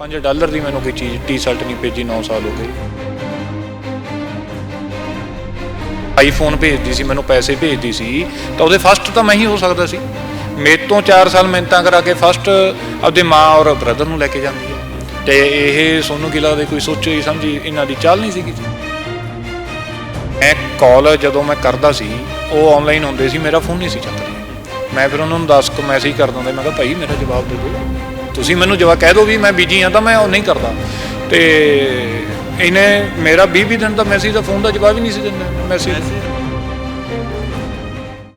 5 dollar ਦੀ ਮੈਨੂੰ ਕੋਈ ਚੀਜ਼, ਟੀ-ਸ਼ਰਟ ਨਹੀਂ ਭੇਜੀ 9 ਸਾਲ ਹੋ ਗਏ। ਆਈਫੋਨ ਭੇਜਦੀ ਸੀ, ਮੈਨੂੰ ਪੈਸੇ ਭੇਜਦੀ ਸੀ, ਤਾਂ ਉਹਦੇ ਫਸਟ ਤਾਂ ਮੈਂ ਹੀ ਹੋ ਸਕਦਾ ਸੀ। ਮੇਰੇ ਤੋਂ 4 ਸਾਲ ਮਿਹਨਤਾਂ ਕਰਾ ਕੇ ਫਸਟ ਆਪਦੇ ਮਾਂ ਔਰ ਬ੍ਰਦਰ ਨੂੰ ਲੈ ਕੇ ਜਾਂਦੀ ਹੈ। ਤੇ ਇਹ ਸੋਨੂੰ ਗਿਲਾ ਦੇ ਕੋਈ ਸੋਚੀ ਸਮਝੀ, ਇਹਨਾਂ ਦੀ ਚਾਲ ਨਹੀਂ ਸੀਗੀ ਜੀ। ਮੈਂ ਕਾਲ ਜਦੋਂ ਮੈਂ ਕਰਦਾ ਸੀ, ਉਹ ਆਨਲਾਈਨ ਹੁੰਦੇ ਸੀ, ਮੇਰਾ ਫੋਨ ਨਹੀਂ ਸੀ ਚੱਕਦੇ। ਮੈਂ ਫਿਰ ਉਹਨਾਂ ਨੂੰ 10 ਕੁ ਮੈਸੇਜ ਕਰ ਦਿੰਦਾ, ਮੈਂ ਕਿਹਾ, ਭਾਈ, ਮੇਰਾ ਜਵਾਬ ਦੇ ਦਿਓ। ਤੁਸੀਂ ਮੈਨੂੰ ਜਵਾਬ ਕਹਿ ਦਿਓ ਵੀ ਮੈਂ ਬਿਜ਼ੀ ਹਾਂ ਤਾਂ ਮੈਂ ਉਹ ਨਹੀਂ ਕਰਦਾ। ਤੇ ਇਹਨੇ ਮੇਰਾ 20 20 ਦਿਨ ਦਾ ਮੈਸੇਜ ਦਾ ਫੋਨ ਦਾ ਜਵਾਬ ਹੀ ਨਹੀਂ ਸੀ ਦਿੰਦਾ ਮੈਸੇਜ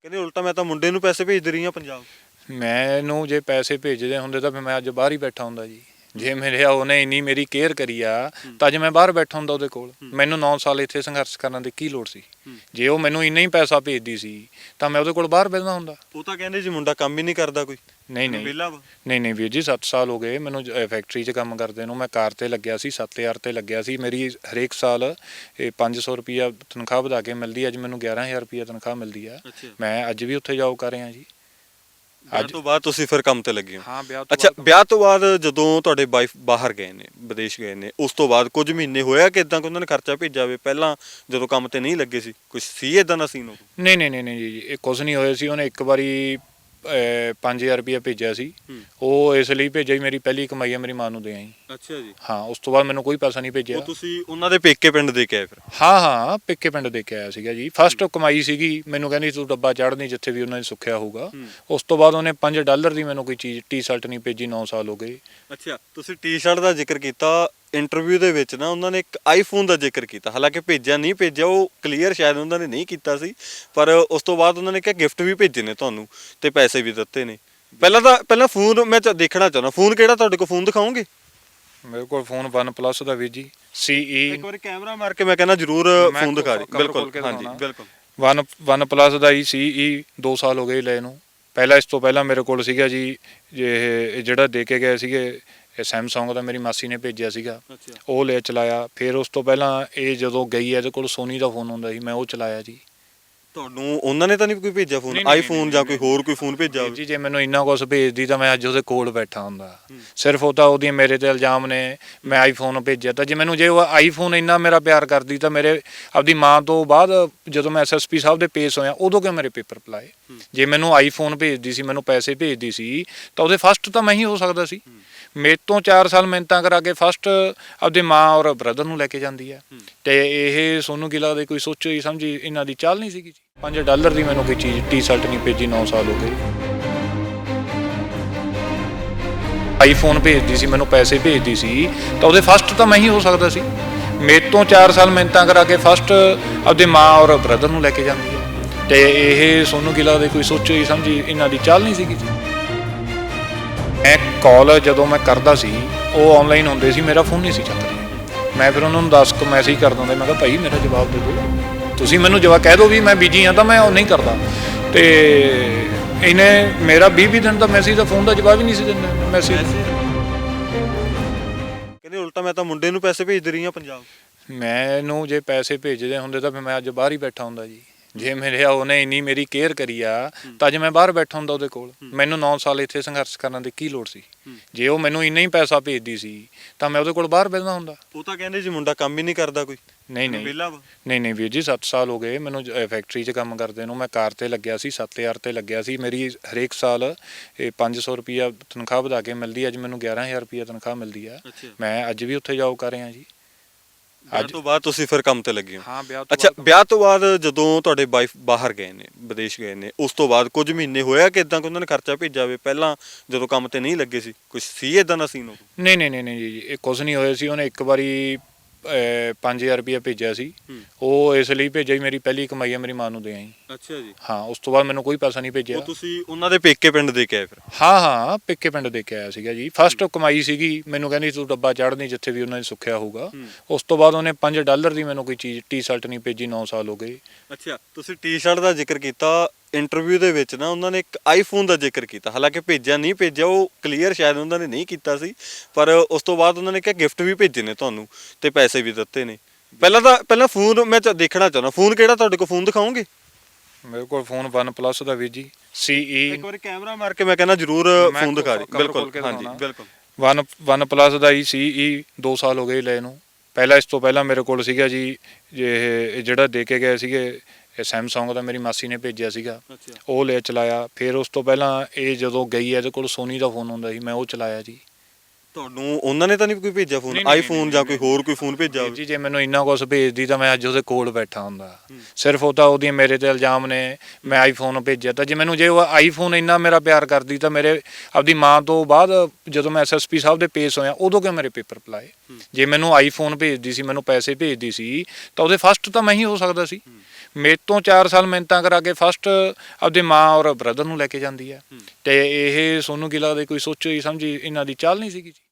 ਕਹਿੰਦੇ ਉਲਟਾ ਮੈਂ ਤਾਂ ਮੁੰਡੇ ਨੂੰ ਪੈਸੇ ਭੇਜ ਰਹੀ ਹਾਂ ਪੰਜਾਬ। ਮੈਨੂੰ ਜੇ ਪੈਸੇ ਭੇਜਦੇ ਹੁੰਦੇ ਤਾਂ ਫਿਰ ਮੈਂ ਅੱਜ ਬਾਹਰ ਹੀ ਬੈਠਾ ਹੁੰਦਾ ਜੀ। ਜੇ ਮੇਰੇ ਉਹਨੇ ਇੰਨੀ ਮੇਰੀ ਕੇਅਰ ਕਰੀ ਆ ਤਾਂ ਅੱਜ ਮੈਂ ਬਾਹਰ ਬੈਠਾ ਹੁੰਦਾ ਉਹਦੇ ਕੋਲ। ਮੈਨੂੰ 9 ਸਾਲ ਇੱਥੇ ਸੰਘਰਸ਼ ਕਰਨ ਦੀ ਕੀ ਲੋੜ ਸੀ? ਜੇ ਉਹ ਮੈਨੂੰ ਇੰਨਾ ਹੀ ਪੈਸਾ ਭੇਜਦੀ ਸੀ ਤਾਂ ਮੈਂ ਉਹਦੇ ਕੋਲ ਬਾਹਰ ਬੈਠਦਾ ਹੁੰਦਾ। ਉਹ ਤਾਂ ਕਹਿੰਦੇ ਜੀ ਮੁੰਡਾ ਕੰਮ ਹੀ ਨਹੀਂ ਕਰਦਾ ਕੋਈ। ਨਹੀਂ ਨਹੀਂ। ਵਿਹਲਾ ਵਾ? ਨਹੀਂ ਨਹੀਂ ਵੀਰ ਜੀ 7 ਸਾਲ ਹੋ ਗਏ ਮੈਨੂੰ ਫੈਕਟਰੀ 'ਚ ਕੰਮ ਕਰਦੇ ਨੂੰ। ਮੈਂ ਕਾਰ ਤੇ ਲੱਗਿਆ ਸੀ 7000 ਤੇ ਲੱਗਿਆ ਸੀ। ਮੇਰੀ ਹਰੇਕ ਸਾਲ ਇਹ 500 ਰੁਪਿਆ ਤਨਖਾਹ ਵਧਾ ਕੇ ਮਿਲਦੀ ਅੱਜ ਮੈਨੂੰ 11000 ਰੁਪਿਆ ਤਨਖਾਹ ਮਿਲਦੀ ਆ। ਅੱਛਾ। ਮੈਂ ਅੱਜ ਵੀ ਉੱਥੇ ਜੌਬ ਕਰ ਰਿਹਾ ਜੀ। ਵਿਆਹ ਤੋਂ ਬਾਅਦ ਤੁਸੀਂ ਫਿਰ ਕੰਮ ਤੇ ਲੱਗੇ ਹੋ? ਹਾਂ ਵਿਆਹ ਅੱਛਾ ਵਿਆਹ ਤੋਂ ਬਾਅਦ ਜਦੋਂ ਤੁਹਾਡੇ ਵਾਈਫ ਬਾਹਰ ਗਏ ਨੇ ਵਿਦੇਸ਼ ਗਏ ਨੇ ਉਸ ਤੋਂ ਬਾਅਦ ਕੁਝ ਮਹੀਨੇ ਹੋਇਆ ਕਿ ਇਦਾਂ ਕਿ ਉਹਨਾਂ ਨੇ ਖਰਚਾ ਭੇਜਿਆ ਵੇ ਪਹਿਲਾਂ ਜਦੋਂ ਕੰਮ ਤੇ ਨਹੀਂ ਲੱਗੇ ਸੀ? ਕੁਝ ਸੀ ਇਦਾਂ ਦਾ ਸੀਨ ਉਹ ਨਹੀਂ ਨਹੀਂ ਨਹੀਂ ਨਹੀਂ ਜੀ ਇਹ ਕੁਝ ਨਹੀਂ ਹੋਇਆ ਸੀ। ਉਹਨੇ ਇੱਕ ਵਾਰੀ 5000 ਰੁਪਿਆ ਭੇਜਿਆ ਸੀ। ਹੂੰ। ਉਹ ਇਸ ਲਈ ਭੇਜਿਆ ਜੀ ਮੇਰੀ ਪਹਿਲੀ ਕਮਾਈ ਆ ਮੇਰੀ ਮਾਂ ਨੂੰ ਦੇ ਆਈ। ਅੱਛਾ ਜੀ। ਹਾਂ ਉਸ ਤੋਂ ਬਾਅਦ ਮੈਨੂੰ ਕੋਈ ਪੈਸਾ ਨਹੀਂ ਉਹ ਭੇਜਿਆ ਤੁਸੀਂ ਉਹਨਾਂ ਦੇ ਪੇਕੇ ਪਿੰਡ ਦੇ ਕੇ ਆਏ ਫਿਰ? ਹਾਂ ਹਾਂ ਪਿੱਕੇ ਪਿੰਡ ਦੇ ਕੇ ਆਇਆ ਸੀਗਾ ਜੀ। ਫਸਟ ਕਮਾਈ ਸੀਗੀ ਮੈਨੂੰ ਕਹਿੰਦੀ ਤੂੰ ਡੱਬਾ ਚੜ੍ਹਨੀ ਜਿੱਥੇ ਵੀ ਉਹਨਾਂ ਨੇ ਸੁੱਖਿਆ ਹੋਊਗਾ। ਹੂੰ। ਉਸ ਤੋਂ ਬਾਅਦ ਉਹਨੇ 5 ਡਾਲਰ ਦੀ ਮੈਨੂੰ ਕੋਈ ਚੀਜ਼ ਟੀ-ਸ਼ਰਟ ਨਹੀਂ ਭੇਜੀ 9 ਸਾਲ ਹੋ ਗਏ। ਅੱਛਾ ਤੁਸੀਂ ਟੀ-ਸ਼ਰਟ ਦਾ ਜ਼ਿਕਰ ਕੀਤਾ ਇੰਟਰਵਿਊ ਦੇ ਵਿੱਚ ਨਾ ਉਹਨਾਂ ਨੇ ਇੱਕ ਆਈਫੋਨ ਦਾ ਜ਼ਿਕਰ ਕੀਤਾ। ਹਾਲਾਂਕਿ ਭੇਜਿਆ ਨਹੀਂ ਭੇਜਿਆ ਉਹ ਕਲੀਅਰ ਸ਼ਾਇਦ ਉਹਨਾਂ ਨੇ ਨਹੀਂ ਕੀਤਾ ਸੀ ਪਰ ਉਸ ਤੋਂ ਬਾਅਦ ਉਹਨਾਂ ਨੇ ਕਿਹਾ ਗਿਫਟ ਵੀ ਭੇਜੇ ਨੇ ਤੁਹਾਨੂੰ ਤੇ ਪੈਸੇ ਵੀ ਦਿੱਤੇ ਨੇ। ਪਹਿਲਾਂ ਤਾਂ ਪਹਿਲਾਂ ਫੋਨ ਮੈਂ ਚ- ਦੇਖਣਾ ਚਾਹੁੰਦਾ। ਫੋਨ ਕਿਹੜਾ ਤੁਹਾਡੇ ਕੋਲ? ਫੋਨ ਦਿਖਾਓਗੇ? ਮੇਰੇ ਕੋਲ ਫੋਨ 1 ਪਲੱਸ ਦਾ ਵੀਰ ਜੀ। ਸੀਈ ਇੱਕ ਵਾਰੀ ਕੈਮਰਾ ਮਾਰ ਕੇ ਮੈਂ ਕਹਿੰਦਾ ਜਰੂਰ ਮੈਂ ਫੋਨ ਦਿਖਾ ਦੇ। cover ਬਿਲਕੁਲ ਕੇ ਹਾਂਜੀ ਦਿਖਾਉਣਾ। ਬਿਲਕੁਲ। 1 1 ਪਲੱਸ ਦਾ ਹੀ ਸੀਈ 2 ਸਾਲ ਹੋ ਗਏ ਲੈ ਨੂੰ। ਪਹਿਲਾਂ ਇਸ ਤੋਂ ਪਹਿਲਾਂ ਮੇਰੇ ਕੋਲ ਸੀਗਾ ਜੀ ਇਹ ਇਹ ਜਿਹੜਾ ਦੇ ਕੇ ਗਏ ਸੀਗੇ ਇਹ Samsung ਦਾ ਮੇਰੀ ਮਾਸੀ ਨੇ ਭੇਜਿਆ ਸੀਗਾ। ਅੱਛਾ। ਉਹ ਲੈ ਚਲਾਇਆ। ਫਿਰ ਉਸ ਤੋਂ ਪਹਿਲਾਂ ਇਹ ਜਦੋਂ ਗਈ ਇਹਦੇ ਕੋਲ ਸੋਨੀ ਦਾ ਫੋਨ ਹੁੰਦਾ ਸੀ ਮੈਂ ਉਹ ਚਲਾਇਆ ਜੀ। ਤੁਹਾਨੂੰ ਉਹਨਾਂ ਨੇ ਤਾਂ ਨਹੀਂ ਕੋਈ ਭੇਜਿਆ ਫੋਨ ਨਹੀਂ, ਆਈਫੋਨ ਜਾਂ ਕੋਈ ਹੋਰ ਕੋਈ ਫੋਨ ਭੇਜਿਆ ਹੋਵੇ? ਜੀ ਜੇ ਮੈਨੂੰ ਇੰਨਾ ਕੁਝ ਭੇਜਦੀ ਤਾਂ ਮੈਂ ਅੱਜ ਉਹਦੇ ਕੋਲ ਬੈਠਾ ਹੁੰਦਾ। ਸਿਰਫ ਉਹ ਤਾਂ ਉਹਦੀਆਂ ਮੇਰੇ ਤੇ ਇਲਜ਼ਾਮ ਨੇ ਮੈਂ ਆਈਫੋਨ ਭੇਜਿਆ। ਤਾਂ ਜੇ ਮੈਨੂੰ ਜੇ ਉਹ ਆਈਫੋਨ ਇੰਨਾ ਮੇਰਾ ਪਿਆਰ ਕਰਦੀ ਤਾਂ ਮੇਰੇ ਆਪਦੀ ਮਾਂ ਤੋਂ ਬਾਅਦ ਜਦੋਂ ਮੈਂ ਐਸਐਸਪੀ ਸਾਹਿਬ ਦੇ ਪੇਸ਼ ਹੋਇਆ ਉਦੋਂ ਕਿਉਂ ਮੇਰੇ ਪੇਪਰ ਪਲਾਏ? ਜੇ ਮੈਨੂੰ ਆਈਫੋਨ ਭੇਜਦੀ ਸੀ ਮੈਨੂੰ ਪੈਸੇ ਭੇਜਦੀ ਸੀ ਤਾਂ ਉਹਦੇ ਫਸਟ ਤਾਂ ਮੈਂ ਹੀ ਹੋ ਸਕਦਾ ਸੀ। ਮੇਰੇ ਤੋਂ 4 ਸਾਲ ਮਿਹਨਤਾਂ ਕਰਾ ਕੇ ਫਸਟ ਆਪਦੇ ਮਾਂ ਔਰ ਬ੍ਰਦਰ ਨੂੰ ਲੈ ਕੇ ਜਾਂਦੀ ਹੈ। ਤੇ ਇਹ ਸੋਨੂੰ ਗਿਲਾ ਦੇ ਕੋਈ ਸੋਚੀ ਸਮਝੀ ਇਹਨਾਂ ਦੀ ਚਾਲ ਨਹੀਂ ਸੀਗੀ ਜੀ। 5 ਡਾਲਰ ਦੀ ਮੈਨੂੰ ਕੋਈ ਚੀਜ਼ ਟੀ-ਸ਼ਰਟ ਨਹੀਂ ਭੇਜੀ 9 ਸਾਲ ਹੋ ਗਏ ਆਈਫੋਨ ਭੇਜਦੀ ਸੀ ਮੈਨੂੰ ਪੈਸੇ ਭੇਜਦੀ ਸੀ ਤਾਂ ਉਹਦੇ ਫਸਟ ਤਾਂ ਮੈਂ ਹੀ ਹੋ ਸਕਦਾ ਸੀ। ਮੇਰੇ ਤੋਂ 4 ਸਾਲ ਮਿਹਨਤਾਂ ਕਰਾ ਕੇ ਫਸਟ ਆਪਦੇ ਮਾਂ ਔਰ ਬ੍ਰਦਰ ਨੂੰ ਲੈ ਕੇ ਜਾਂਦੀ ਹੈ। ਤੇ ਇਹ ਸੋਨੂੰ ਗਿਲਾ ਦੇ ਕੋਈ ਸੋਚੀ ਸਮਝੀ ਇਹਨਾਂ ਦੀ ਚਾਲ ਨਹੀਂ ਸੀਗੀ ਜੀ। ਮੈਂ ਕਾਲ ਜਦੋਂ ਮੈਂ ਕਰਦਾ ਸੀ ਉਹ ਆਨਲਾਈਨ ਹੁੰਦੇ ਸੀ ਮੇਰਾ ਫੋਨ ਨਹੀਂ ਸੀ ਚੱਕਦੇ। ਮੈਂ ਫਿਰ ਉਹਨਾਂ ਨੂੰ 10 ਕੁ ਮੈਸੇਜ ਕਰ ਦਿੰਦਾ ਮੈਂ ਕਿਹਾ ਭਾਈ ਮੇਰਾ ਜਵਾਬ ਦੇ ਦਿਓ। ਤੁਸੀਂ ਮੈਨੂੰ ਜਵਾਬ ਕਹਿ ਦਿਓ ਵੀ ਮੈਂ ਬਿਜ਼ੀ ਹਾਂ ਤਾਂ ਮੈਂ ਉਹ ਨਹੀਂ ਕਰਦਾ। ਤੇ ਇਹਨੇ ਮੇਰਾ 20 20 ਦਿਨ ਦਾ ਮੈਸੇਜ ਦਾ ਫੋਨ ਦਾ ਜਵਾਬ ਹੀ ਨਹੀਂ ਸੀ ਦਿੰਦਾ ਮੈਸੇਜ ਕਹਿੰਦੇ ਉਲਟਾ ਮੈਂ ਤਾਂ ਮੁੰਡੇ ਨੂੰ ਪੈਸੇ ਭੇਜ ਰਹੀ ਹਾਂ ਪੰਜਾਬ। ਮੈਨੂੰ ਜੇ ਪੈਸੇ ਭੇਜਦੇ ਹੁੰਦੇ ਤਾਂ ਫਿਰ ਮੈਂ ਅੱਜ ਬਾਹਰ ਹੀ ਬੈਠਾ ਹੁੰਦਾ ਜੀ। ਜੇ ਮੇਰੇ ਉਹਨੇ ਇੰਨੀ ਮੇਰੀ ਕੇਅਰ ਕਰੀ ਆ ਤਾਂ ਅੱਜ ਮੈਂ ਬਾਹਰ ਬੈਠਾ ਹੁੰਦਾ ਉਹਦੇ ਕੋਲ ਮੈਨੂੰ 9 ਸਾਲ ਇੱਥੇ ਸੰਘਰਸ਼ ਕਰਨ ਦੀ ਕੀ ਲੋੜ ਸੀ? ਜੇ ਉਹ ਮੈਨੂੰ ਇੰਨਾ ਹੀ ਪੈਸਾ ਭੇਜਦੀ ਸੀ ਤਾਂ ਮੈਂ ਉਹਦੇ ਕੋਲ ਬਾਹਰ ਬੈਠਦਾ ਹੁੰਦਾ। ਉਹ ਤਾਂ ਕਹਿੰਦੇ ਜੀ ਮੁੰਡਾ ਕੰਮ ਹੀ ਨਹੀਂ ਕਰਦਾ ਕੋਈ। ਨਹੀਂ ਨਹੀਂ। ਨਹੀਂ ਨਹੀਂ ਵੀਰ ਜੀ 7 ਸਾਲ ਹੋ ਗਏ ਮੈਨੂੰ ਫੈਕਟਰੀ 'ਚ ਕੰਮ ਕਰਦੇ ਨੂੰ। ਮੈਂ ਕਾਰ ਤੇ ਲੱਗਿਆ ਸੀ 7000 ਤੇ ਲੱਗਿਆ ਸੀ। ਮੇਰੀ ਹਰੇਕ ਸਾਲ ਇਹ 500 ਰੁਪਿਆ ਤਨਖਾਹ ਵਧਾ ਕੇ ਮਿਲਦੀ ਅੱਜ ਮੈਨੂੰ 11000 ਰੁਪਿਆ ਤਨਖਾਹ ਮਿਲਦੀ ਆ। ਮੈਂ ਅੱਜ ਵੀ ਉੱਥੇ ਜੌਬ ਕਰ ਰਿਹਾ ਜੀ। ਵਿਆਹ ਤੋਂ ਬਾਅਦ ਤੁਸੀਂ ਫਿਰ ਕੰਮ ਤੇ ਲੱਗੇ ਹੋ? ਹਾਂ ਵਿਆਹ ਅੱਛਾ ਵਿਆਹ ਤੋਂ ਬਾਅਦ ਜਦੋਂ ਤੁਹਾਡੇ ਵਾਈਫ ਬਾਹਰ ਗਏ ਨੇ ਵਿਦੇਸ਼ ਗਏ ਨੇ ਉਸ ਤੋਂ ਬਾਅਦ ਕੁਝ ਮਹੀਨੇ ਹੋਇਆ ਕਿ ਇਦਾਂ ਕਿ ਉਹਨਾਂ ਨੇ ਖਰਚਾ ਭੇਜਿਆ ਵੇ ਪਹਿਲਾਂ ਜਦੋਂ ਕੰਮ ਤੇ ਨਹੀਂ ਲੱਗੇ ਸੀ? ਕੁਝ ਸੀ ਇਦਾਂ ਦਾ ਸੀਨ ਉਹ ਨਹੀਂ ਨਹੀਂ ਨਹੀਂ ਨਹੀਂ ਜੀ ਇਹ ਕੁਝ ਨਹੀਂ ਹੋਇਆ ਸੀ। ਉਹਨੇ ਇੱਕ ਵਾਰੀ 5000 ਰੁਪਿਆ ਭੇਜਿਆ ਸੀ। ਹੂੰ। ਉਹ ਇਸ ਲਈ ਭੇਜਿਆ ਜੀ ਮੇਰੀ ਪਹਿਲੀ ਕਮਾਈ ਆ ਮੇਰੀ ਮਾਂ ਨੂੰ ਦੇ ਆਈ। ਅੱਛਾ ਜੀ। ਹਾਂ ਉਸ ਤੋਂ ਬਾਅਦ ਮੈਨੂੰ ਕੋਈ ਪੈਸਾ ਨਹੀਂ ਭੇਜਿਆ। ਉਹ ਤੁਸੀਂ ਉਹਨਾਂ ਦੇ ਪੇਕੇ ਪਿੰਡ ਦੇ ਕੇ ਆਏ ਫਿਰ? ਹਾਂ ਹਾਂ ਪਿੱਕੇ ਪਿੰਡ ਦੇ ਕੇ ਆਇਆ ਸੀਗਾ ਜੀ। ਫਸਟ ਕਮਾਈ ਸੀਗੀ ਮੈਨੂੰ ਕਹਿੰਦੀ ਤੂੰ ਡੱਬਾ ਚੜ੍ਹਨੀ ਜਿੱਥੇ ਵੀ ਉਹਨਾਂ ਨੇ ਸੁੱਖਿਆ ਹੋਊਗਾ। ਹੂੰ। ਉਸ ਤੋਂ ਬਾਅਦ ਉਹਨੇ 5 ਡਾਲਰ ਦੀ ਮੈਨੂੰ ਕੋਈ ਚੀਜ਼ ਟੀ-ਸ਼ਰਟ ਨਹੀਂ ਭੇਜੀ 9 ਸਾਲ ਹੋ ਗਏ। ਅੱਛਾ ਤੁਸੀਂ ਟੀ-ਸ਼ਰਟ ਦਾ ਜ਼ਿਕਰ ਕੀਤਾ ਇੰਟਰਵਿਊ ਦੇ ਵਿੱਚ ਨਾ ਉਹਨਾਂ ਨੇ ਇੱਕ ਆਈਫੋਨ ਦਾ ਜ਼ਿਕਰ ਕੀਤਾ। ਹਾਲਾਂਕਿ ਭੇਜਿਆ ਨਹੀਂ ਭੇਜਿਆ ਉਹ ਕਲੀਅਰ ਸ਼ਾਇਦ ਉਹਨਾਂ ਨੇ ਨਹੀਂ ਕੀਤਾ ਸੀ ਪਰ ਉਸ ਤੋਂ ਬਾਅਦ ਉਹਨਾਂ ਨੇ ਕਿਹਾ ਗਿਫਟ ਵੀ ਭੇਜੇ ਨੇ ਤੁਹਾਨੂੰ ਤੇ ਪੈਸੇ ਵੀ ਦਿੱਤੇ ਨੇ। ਪਹਿਲਾਂ ਤਾਂ ਪਹਿਲਾਂ ਫੋਨ ਮੈਂ ਚ- ਦੇਖਣਾ ਚਾਹੁੰਦਾ। ਫੋਨ ਕਿਹੜਾ ਤੁਹਾਡੇ ਕੋਲ? ਫੋਨ ਦਿਖਾਓਗੇ? ਮੇਰੇ ਕੋਲ ਫੋਨ 1 ਪਲੱਸ ਦਾ ਵੀਰ ਜੀ। ਸੀਈ ਇੱਕ ਵਾਰੀ ਕੈਮਰਾ ਮਾਰ ਕੇ ਮੈਂ ਕਹਿੰਦਾ ਜਰੂਰ ਮੈਂ ਫੋਨ ਦਿਖਾ ਦੇ। cover ਬਿਲਕੁਲ ਕੇ ਹਾਂਜੀ ਦਿਖਾਉਣਾ। ਬਿਲਕੁਲ। ਵਨ ਵਨ ਪਲੱਸ ਦਾ ਹੀ ਸੀ ਹੀ 2 ਸਾਲ ਹੋ ਗਏ ਲਏ ਨੂੰ। ਪਹਿਲਾਂ ਇਸ ਤੋਂ ਪਹਿਲਾਂ ਮੇਰੇ ਕੋਲ ਸੀਗਾ ਜੀ ਇਹ ਇਹ ਜਿਹੜਾ ਦੇ ਕੇ ਗਏ ਸੀਗੇ ਇਹ Samsung ਦਾ ਮੇਰੀ ਮਾਸੀ ਨੇ ਭੇਜਿਆ ਸੀਗਾ। ਅੱਛਾ। ਉਹ ਲੈ ਚਲਾਇਆ। ਫਿਰ ਉਸ ਤੋਂ ਪਹਿਲਾਂ ਇਹ ਜਦੋਂ ਗਈ ਇਹਦੇ ਕੋਲ ਸੋਨੀ ਦਾ ਫੋਨ ਹੁੰਦਾ ਸੀ ਮੈਂ ਉਹ ਚਲਾਇਆ ਜੀ। ਤੁਹਾਨੂੰ ਉਹਨਾਂ ਨੇ ਤਾਂ ਨਹੀਂ ਕੋਈ ਭੇਜਿਆ ਫੋਨ ਨਹੀਂ, ਆਈਫੋਨ ਜਾਂ ਕੋਈ ਹੋਰ ਕੋਈ ਫੋਨ ਭੇਜਿਆ ਹੋਵੇ? ਜੀ ਜੇ ਮੈਨੂੰ ਇੰਨਾ ਕੁਝ ਭੇਜਦੀ ਤਾਂ ਮੈਂ ਅੱਜ ਉਹਦੇ ਕੋਲ ਬੈਠਾ ਹੁੰਦਾ। ਸਿਰਫ ਉਹ ਤਾਂ ਉਹਦੀਆਂ ਮੇਰੇ ਤੇ ਇਲਜ਼ਾਮ ਨੇ ਮੈਂ ਆਈਫੋਨ ਭੇਜਿਆ। ਤਾਂ ਜੇ ਮੈਨੂੰ ਜੇ ਉਹ ਆਈਫੋਨ ਇੰਨਾ ਮੇਰਾ ਪਿਆਰ ਕਰਦੀ ਤਾਂ ਮੇਰੇ ਆਪਦੀ ਮਾਂ ਤੋਂ ਬਾਅਦ ਜਦੋਂ ਮੈਂ ਐਸਐਸਪੀ ਸਾਹਿਬ ਦੇ ਪੇਸ਼ ਹੋਇਆ ਉਦੋਂ ਕਿਉਂ ਮੇਰੇ ਪੇਪਰ ਪਲਾਏ? ਜੇ ਮੈਨੂੰ ਆਈਫੋਨ ਭੇਜਦੀ ਸੀ ਮੈਨੂੰ ਪੈਸੇ ਭੇਜਦੀ ਸੀ ਤਾਂ ਉਹਦੇ ਫਸਟ ਤਾਂ ਮੈਂ ਹੀ ਹੋ ਸਕਦਾ ਸੀ। ਮੇਰੇ ਤੋਂ 4 ਸਾਲ ਮਿਹਨਤਾਂ ਕਰਾ ਕੇ ਫਸਟ ਆਪਦੇ ਮਾਂ ਔਰ ਬ੍ਰਦਰ ਨੂੰ ਲੈ ਕੇ ਜਾਂਦੀ ਹੈ। ਤੇ ਇਹ ਸੋਨੂੰ ਕੀ ਲੱਗਦਾ ਕੋਈ ਸੋਚੀ ਸਮਝੀ ਇਹਨਾਂ ਦੀ ਚਾਲ ਨਹੀਂ ਸੀਗੀ